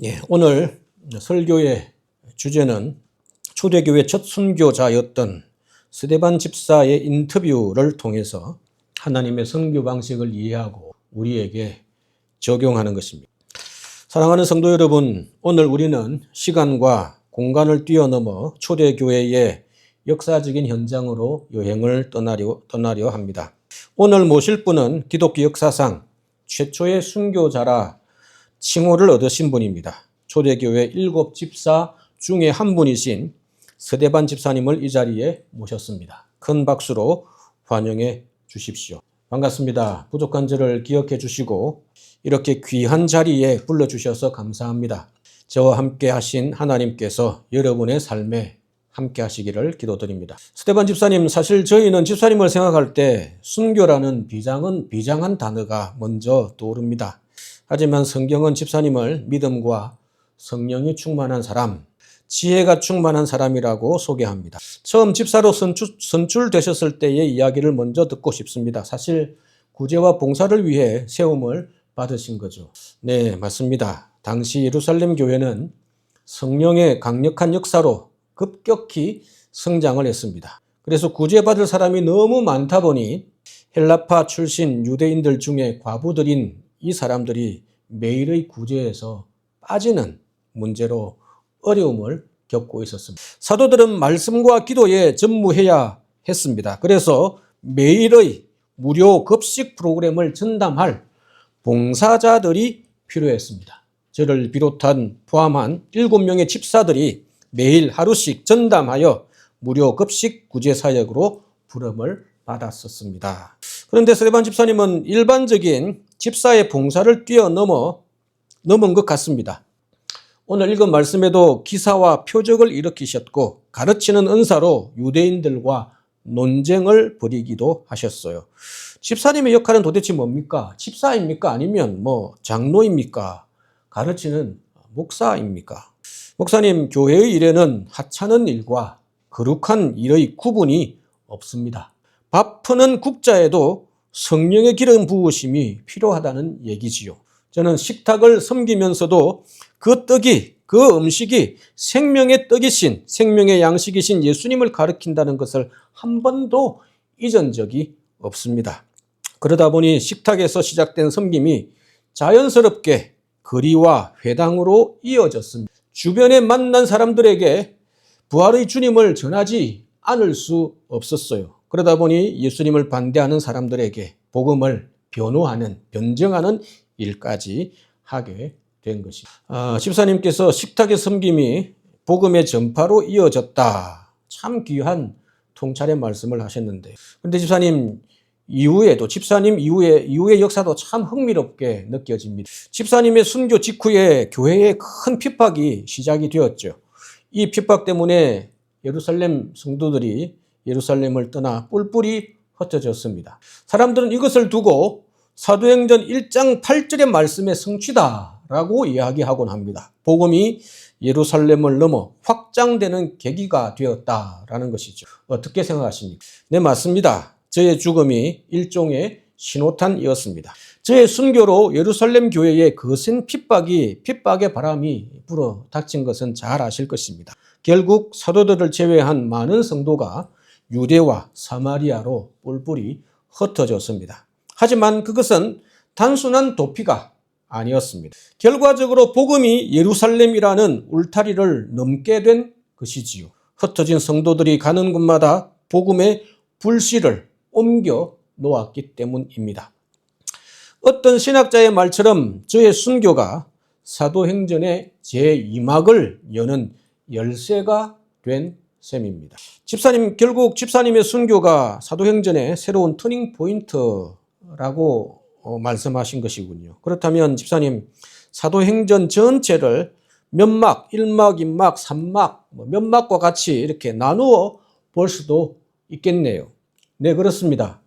예, 오늘 설교의 주제는 초대교회 첫 순교자였던 스데반 집사의 인터뷰를 통해서 하나님의 선교 방식을 이해하고 우리에게 적용하는 것입니다. 사랑하는 성도 여러분, 오늘 우리는 시간과 공간을 뛰어넘어 초대교회의 역사적인 현장으로 여행을 떠나려, 떠나려 합니다. 오늘 모실 분은 기독교 역사상 최초의 순교자라 칭호를 얻으신 분입니다. 초대교회 일곱 집사 중에 한 분이신 서대반 집사님을 이 자리에 모셨습니다. 큰 박수로 환영해 주십시오. 반갑습니다. 부족한 저를 기억해 주시고 이렇게 귀한 자리에 불러주셔서 감사합니다. 저와 함께 하신 하나님께서 여러분의 삶에 함께 하시기를 기도드립니다. 스테반 집사님, 사실 저희는 집사님을 생각할 때 순교라는 비장은 비장한 단어가 먼저 떠오릅니다. 하지만 성경은 집사님을 믿음과 성령이 충만한 사람, 지혜가 충만한 사람이라고 소개합니다. 처음 집사로 선출, 선출되셨을 때의 이야기를 먼저 듣고 싶습니다. 사실 구제와 봉사를 위해 세움을 받으신 거죠. 네, 맞습니다. 당시 예루살렘 교회는 성령의 강력한 역사로 급격히 성장을 했습니다. 그래서 구제받을 사람이 너무 많다 보니 헬라파 출신 유대인들 중에 과부들인 이 사람들이 매일의 구제에서 빠지는 문제로 어려움을 겪고 있었습니다. 사도들은 말씀과 기도에 전무해야 했습니다. 그래서 매일의 무료 급식 프로그램을 전담할 봉사자들이 필요했습니다. 저를 비롯한 포함한 7명의 집사들이 매일 하루씩 전담하여 무료 급식 구제 사역으로 부름을 받았었습니다. 그런데 스레반 집사님은 일반적인 집사의 봉사를 뛰어넘어 넘은 것 같습니다. 오늘 읽은 말씀에도 기사와 표적을 일으키셨고 가르치는 은사로 유대인들과 논쟁을 벌이기도 하셨어요. 집사님의 역할은 도대체 뭡니까? 집사입니까? 아니면 뭐 장로입니까? 가르치는 목사입니까? 목사님, 교회의 일에는 하찮은 일과 거룩한 일의 구분이 없습니다. 바쁘는 국자에도 성령의 기름 부으심이 필요하다는 얘기지요. 저는 식탁을 섬기면서도 그 떡이, 그 음식이 생명의 떡이신, 생명의 양식이신 예수님을 가르킨다는 것을 한 번도 잊은 적이 없습니다. 그러다 보니 식탁에서 시작된 섬김이 자연스럽게 거리와 회당으로 이어졌습니다. 주변에 만난 사람들에게 부활의 주님을 전하지 않을 수 없었어요. 그러다 보니 예수님을 반대하는 사람들에게 복음을 변호하는, 변정하는 일까지 하게 된 것입니다. 아, 집사님께서 식탁의 섬김이 복음의 전파로 이어졌다. 참 귀한 통찰의 말씀을 하셨는데. 근데 집사님, 이후에도 집사님 이후에 이후의 역사도 참 흥미롭게 느껴집니다. 집사님의 순교 직후에 교회에 큰 핍박이 시작이 되었죠. 이 핍박 때문에 예루살렘 성도들이 예루살렘을 떠나 뿔뿔이 흩어졌습니다. 사람들은 이것을 두고 사도행전 1장 8절의 말씀의 성취다라고 이야기하곤 합니다. 복음이 예루살렘을 넘어 확장되는 계기가 되었다라는 것이죠. 어떻게 생각하십니까? 네, 맞습니다. 저의 죽음이 일종의 신호탄이었습니다. 저의 순교로 예루살렘 교회에 거센 핍박이 핍박의 바람이 불어 닥친 것은 잘 아실 것입니다. 결국 사도들을 제외한 많은 성도가 유대와 사마리아로 뿔뿔이 흩어졌습니다. 하지만 그것은 단순한 도피가 아니었습니다. 결과적으로 복음이 예루살렘이라는 울타리를 넘게 된 것이지요. 흩어진 성도들이 가는 곳마다 복음의 불씨를 옮겨 놓았기 때문입니다. 어떤 신학자의 말처럼 저의 순교가 사도행전의 제2막을 여는 열쇠가 된 셈입니다. 집사님, 결국 집사님의 순교가 사도행전의 새로운 터닝 포인트라고 어, 말씀하신 것이군요. 그렇다면 집사님, 사도행전 전체를 면막, 1막, 2막, 3막, 몇 막과 같이 이렇게 나누어 볼 수도 있겠네요. 네, 그렇습니다.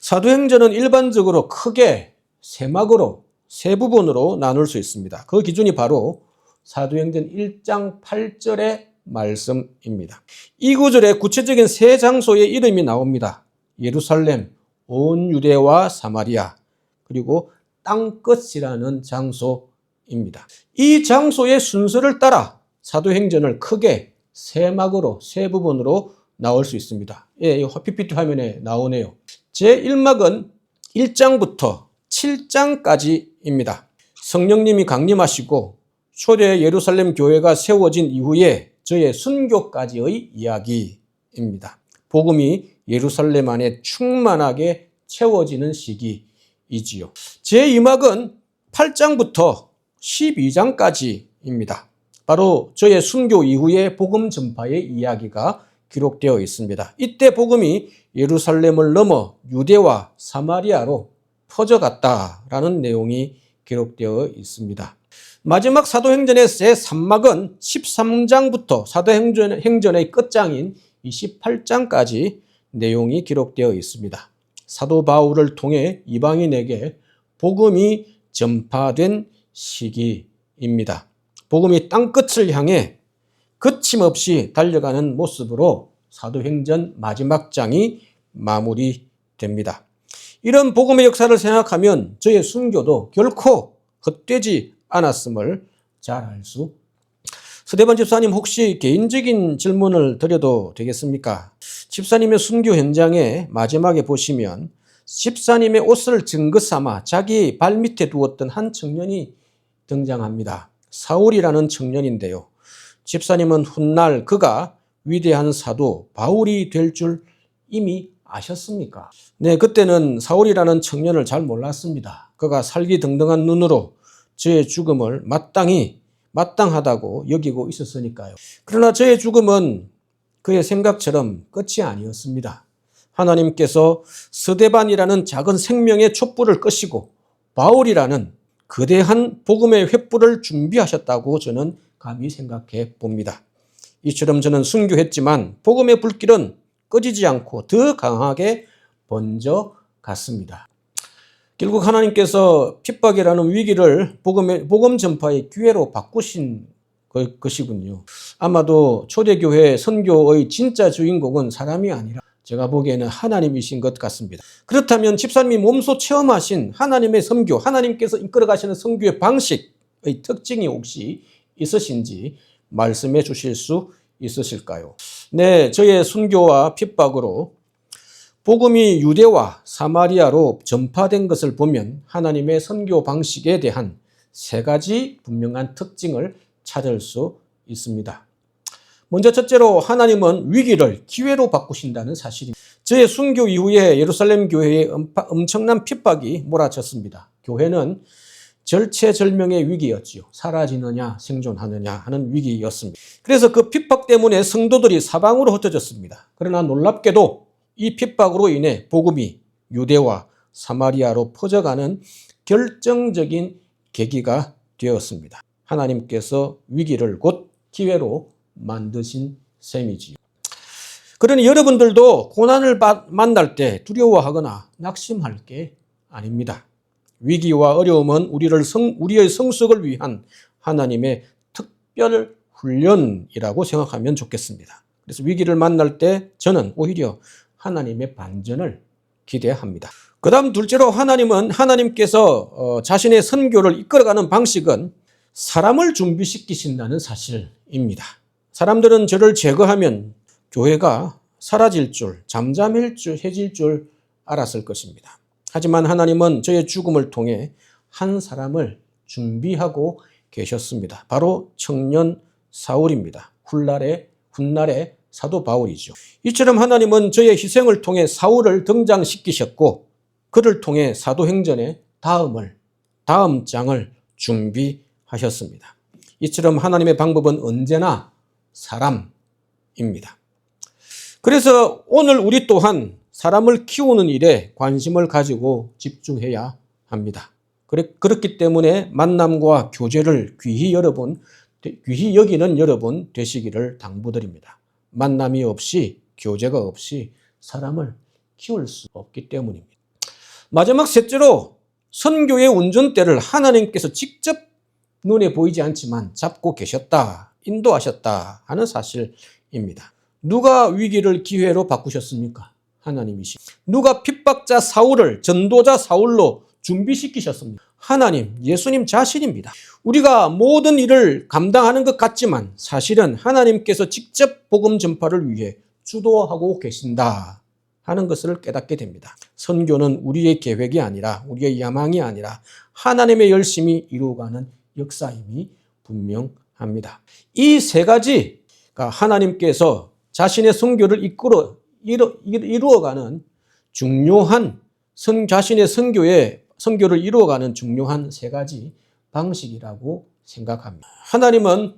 사도행전은 일반적으로 크게 세 막으로, 세 부분으로 나눌 수 있습니다. 그 기준이 바로 사도행전 1장 8절의 말씀입니다. 이 구절에 구체적인 세 장소의 이름이 나옵니다. 예루살렘, 온 유대와 사마리아, 그리고 땅끝이라는 장소입니다. 입니다. 이 장소의 순서를 따라 사도행전을 크게 세 막으로 세 부분으로 나올 수 있습니다. 예, 이 PPT 화면에 나오네요. 제 1막은 1장부터 7장까지입니다. 성령님이 강림하시고 초대 예루살렘 교회가 세워진 이후에 저의 순교까지의 이야기입니다. 복음이 예루살렘 안에 충만하게 채워지는 시기이지요. 제 2막은 8장부터 12장까지입니다. 바로 저의 순교 이후의 복음 전파의 이야기가 기록되어 있습니다. 이때 복음이 예루살렘을 넘어 유대와 사마리아로 퍼져갔다라는 내용이 기록되어 있습니다. 마지막 사도행전의 제 3막은 13장부터 사도행전의 끝장인 28장까지 내용이 기록되어 있습니다. 사도 바울을 통해 이방인에게 복음이 전파된 시기입니다. 복음이 땅끝을 향해 거침없이 달려가는 모습으로 사도행전 마지막 장이 마무리됩니다. 이런 복음의 역사를 생각하면 저의 순교도 결코 헛되지 않았음을 잘 알 수. 서대반 집사님 혹시 개인적인 질문을 드려도 되겠습니까? 집사님의 순교 현장에 마지막에 보시면 집사님의 옷을 증거 삼아 자기 발 밑에 두었던 한 청년이 등장합니다. 사울이라는 청년인데요. 집사님은 훗날 그가 위대한 사도 바울이 될 줄 이미 아셨습니까? 네, 그때는 사울이라는 청년을 잘 몰랐습니다. 그가 살기 등등한 눈으로 저의 죽음을 마땅히 마땅하다고 여기고 있었으니까요. 그러나 저의 죽음은 그의 생각처럼 끝이 아니었습니다. 하나님께서 서대반이라는 작은 생명의 촛불을 끄시고 바울이라는 거대한 복음의 횃불을 준비하셨다고 저는 감히 생각해 봅니다. 이처럼 저는 순교했지만 복음의 불길은 꺼지지 않고 더 강하게 번져 갔습니다. 결국 하나님께서 핍박이라는 위기를 복음의, 복음 전파의 기회로 바꾸신 것이군요. 아마도 초대교회 선교의 진짜 주인공은 사람이 아니라 제가 보기에는 하나님이신 것 같습니다. 그렇다면 집사님이 몸소 체험하신 하나님의 선교, 하나님께서 이끌어 가시는 선교의 방식의 특징이 혹시 있으신지 말씀해 주실 수 있으실까요? 네, 저의 순교와 핍박으로 복음이 유대와 사마리아로 전파된 것을 보면 하나님의 선교 방식에 대한 세 가지 분명한 특징을 찾을 수 있습니다. 먼저 첫째로 하나님은 위기를 기회로 바꾸신다는 사실입니다. 저의 순교 이후에 예루살렘 교회에 엄청난 핍박이 몰아쳤습니다. 교회는 절체절명의 위기였지요. 사라지느냐 생존하느냐 하는 위기였습니다. 그래서 그 핍박 때문에 성도들이 사방으로 흩어졌습니다. 그러나 놀랍게도 이 핍박으로 인해 복음이 유대와 사마리아로 퍼져가는 결정적인 계기가 되었습니다. 하나님께서 위기를 곧 기회로 만드신 셈이지요. 그러니 여러분들도 고난을 만날 때 두려워하거나 낙심할 게 아닙니다. 위기와 어려움은 우리를 성, 우리의 성숙을 위한 하나님의 특별 훈련이라고 생각하면 좋겠습니다. 그래서 위기를 만날 때 저는 오히려 하나님의 반전을 기대합니다. 그 다음 둘째로 하나님은 하나님께서 어, 자신의 선교를 이끌어가는 방식은 사람을 준비시키신다는 사실입니다. 사람들은 저를 제거하면 교회가 사라질 줄, 잠잠해질 줄, 알았을 것입니다. 하지만 하나님은 저의 죽음을 통해 한 사람을 준비하고 계셨습니다. 바로 청년 사울입니다. 훗날의, 훗날의 사도 바울이죠. 이처럼 하나님은 저의 희생을 통해 사울을 등장시키셨고 그를 통해 사도행전의 다음을, 다음 장을 준비하셨습니다. 이처럼 하나님의 방법은 언제나 사람입니다. 그래서 오늘 우리 또한 사람을 키우는 일에 관심을 가지고 집중해야 합니다. 그렇기 때문에 만남과 교제를 귀히 여러분, 귀히 여기는 여러분 되시기를 당부드립니다. 만남이 없이, 교제가 없이 사람을 키울 수 없기 때문입니다. 마지막 셋째로 선교의 운전대를 하나님께서 직접 눈에 보이지 않지만 잡고 계셨다. 인도하셨다 하는 사실입니다. 누가 위기를 기회로 바꾸셨습니까? 하나님이시. 누가 핍박자 사울을 전도자 사울로 준비시키셨습니까? 하나님, 예수님 자신입니다. 우리가 모든 일을 감당하는 것 같지만 사실은 하나님께서 직접 복음 전파를 위해 주도하고 계신다 하는 것을 깨닫게 됩니다. 선교는 우리의 계획이 아니라 우리의 야망이 아니라 하나님의 열심히 이루어가는 역사임이 분명합니다. 이 세 가지가 하나님께서 자신의 선교를 이끌어 이루, 이루어가는 중요한 선 자신의 선교의 선교를 이루어가는 중요한 세 가지 방식이라고 생각합니다. 하나님은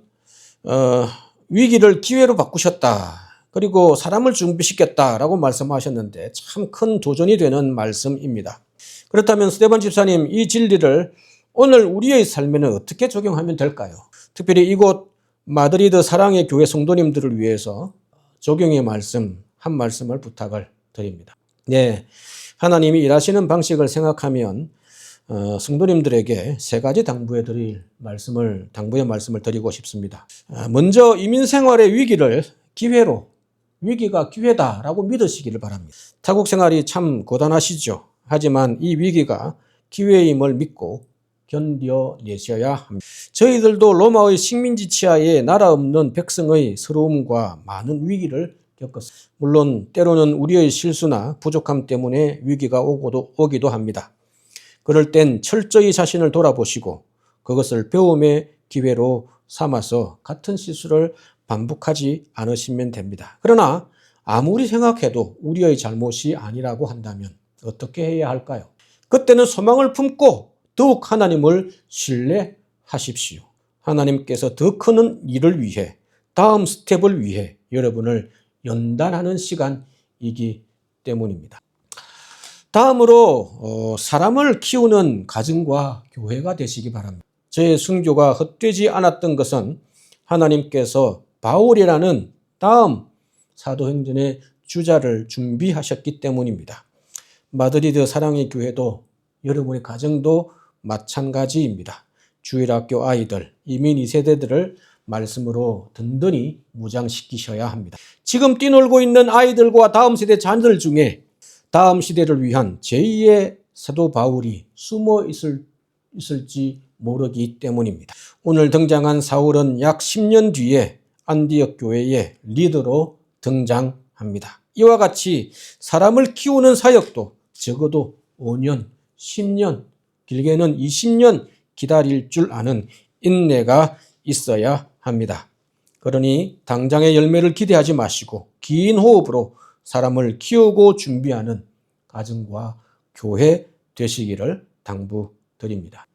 어, 위기를 기회로 바꾸셨다. 그리고 사람을 준비시켰다라고 말씀하셨는데 참 큰 도전이 되는 말씀입니다. 그렇다면 스테반 집사님 이 진리를 오늘 우리의 삶에는 어떻게 적용하면 될까요? 특별히 이곳 마드리드 사랑의 교회 성도님들을 위해서 적용의 말씀 한 말씀을 부탁을 드립니다. 네, 하나님이 일하시는 방식을 생각하면 어, 성도님들에게 세 가지 당부해 드릴 말씀을 당부의 말씀을 드리고 싶습니다. 아, 먼저 이민 생활의 위기를 기회로 위기가 기회다라고 믿으시기를 바랍니다. 타국 생활이 참 고단하시죠. 하지만 이 위기가 기회임을 믿고 견뎌내셔야 합니다. 저희들도 로마의 식민지 치하에 나라 없는 백성의 서러움과 많은 위기를 겪었습니다. 물론 때로는 우리의 실수나 부족함 때문에 위기가 오고도, 오기도 합니다. 그럴 땐 철저히 자신을 돌아보시고 그것을 배움의 기회로 삼아서 같은 실수를 반복하지 않으시면 됩니다. 그러나 아무리 생각해도 우리의 잘못이 아니라고 한다면 어떻게 해야 할까요? 그때는 소망을 품고 더욱 하나님을 신뢰하십시오. 하나님께서 더 큰 일을 위해 다음 스텝을 위해 여러분을 연단하는 시간이기 때문입니다. 다음으로 어, 사람을 키우는 가정과 교회가 되시기 바랍니다. 저의 순교가 헛되지 않았던 것은 하나님께서 바울이라는 다음 사도행전의 주자를 준비하셨기 때문입니다. 마드리드 사랑의 교회도 여러분의 가정도 마찬가지입니다. 주일학교 아이들, 이민 2세대들을 말씀으로 든든히 무장시키셔야 합니다. 지금 뛰놀고 있는 아이들과 다음 세대 자녀들 중에 다음 시대를 위한 제2의 사도 바울이 숨어 있을, 있을지 모르기 때문입니다. 오늘 등장한 사울은 약 10년 뒤에 안디옥 교회의 리더로 등장합니다. 이와 같이 사람을 키우는 사역도 적어도 5년, 10년, 길게는 20년 기다릴 줄 아는 인내가 있어야 합니다. 그러니 당장의 열매를 기대하지 마시고 긴 호흡으로 사람을 키우고 준비하는 가정과 교회 되시기를 당부드립니다.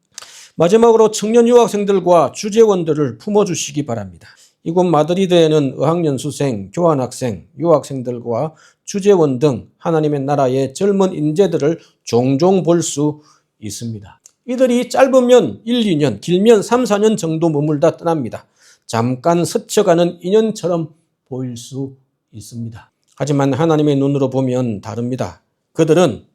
마지막으로 청년 유학생들과 주재원들을 품어주시기 바랍니다. 이곳 마드리드에는 어학연수생, 교환학생, 유학생들과 주재원 등 하나님의 나라의 젊은 인재들을 종종 볼 수 있습니다. 이들이 짧으면 1, 2년, 길면 3, 4년 정도 머물다 떠납니다. 잠깐 스쳐가는 인연처럼 보일 수 있습니다. 하지만 하나님의 눈으로 보면 다릅니다. 그들은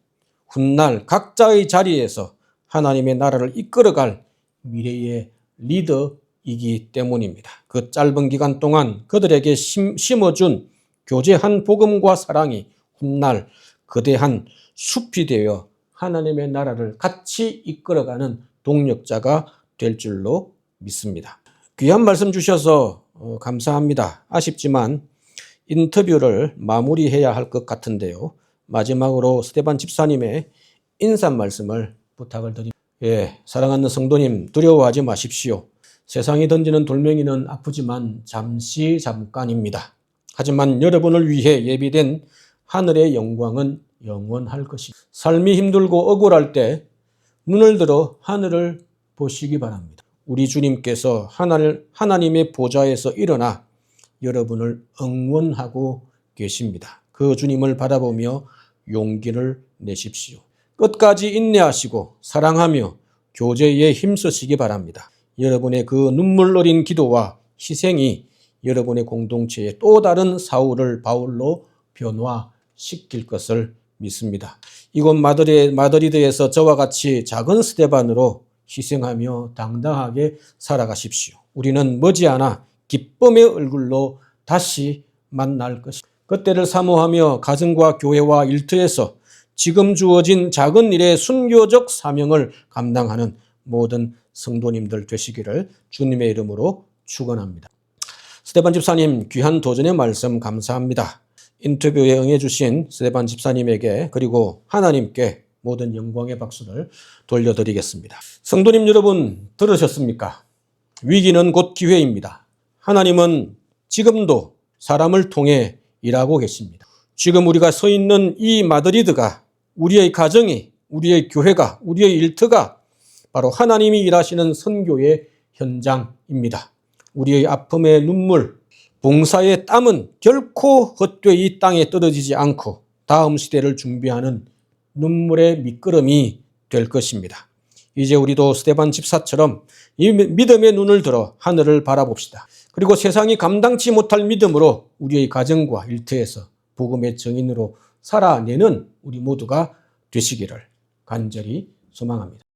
훗날 각자의 자리에서 하나님의 나라를 이끌어갈 미래의 리더이기 때문입니다. 그 짧은 기간 동안 그들에게 심어준 교제한 복음과 사랑이 훗날 거대한 숲이 되어 하나님의 나라를 같이 이끌어가는 동력자가 될 줄로 믿습니다. 귀한 말씀 주셔서 어, 감사합니다. 아쉽지만 인터뷰를 마무리해야 할 것 같은데요. 마지막으로 스테반 집사님의 인사 말씀을 부탁을 드립니다. 예, 사랑하는 성도님 두려워하지 마십시오. 세상이 던지는 돌멩이는 아프지만 잠시 잠깐입니다. 하지만 여러분을 위해 예비된 하늘의 영광은 영원할 것입니다. 삶이 힘들고 억울할 때 눈을 들어 하늘을 보시기 바랍니다. 우리 주님께서 하나님, 하나님의 보좌에서 일어나 여러분을 응원하고 계십니다. 그 주님을 바라보며 용기를 내십시오. 끝까지 인내하시고 사랑하며 교제에 힘쓰시기 바랍니다. 여러분의 그 눈물 어린 기도와 희생이 여러분의 공동체에 또 다른 사울을 바울로 변화시킬 것을 믿습니다. 이곳 마드리, 마드리드에서 저와 같이 작은 스테반으로 희생하며 당당하게 살아가십시오. 우리는 머지않아 기쁨의 얼굴로 다시 만날 것입니다. 그때를 사모하며 가정과 교회와 일터에서 지금 주어진 작은 일의 순교적 사명을 감당하는 모든 성도님들 되시기를 주님의 이름으로 축원합니다. 스테반 집사님 귀한 도전의 말씀 감사합니다. 인터뷰에 응해주신 스테반 집사님에게 그리고 하나님께 모든 영광의 박수를 돌려드리겠습니다. 성도님 여러분 들으셨습니까? 위기는 곧 기회입니다. 하나님은 지금도 사람을 통해 일하고 계십니다. 지금 우리가 서 있는 이 마드리드가 우리의 가정이, 우리의 교회가, 우리의 일터가 바로 하나님이 일하시는 선교의 현장입니다. 우리의 아픔의 눈물, 봉사의 땀은 결코 헛되이 이 땅에 떨어지지 않고 다음 시대를 준비하는 눈물의 밑거름이 될 것입니다. 이제 우리도 스테반 집사처럼 이 믿음의 눈을 들어 하늘을 바라봅시다. 그리고 세상이 감당치 못할 믿음으로 우리의 가정과 일터에서 복음의 정인으로 살아내는 우리 모두가 되시기를 간절히 소망합니다.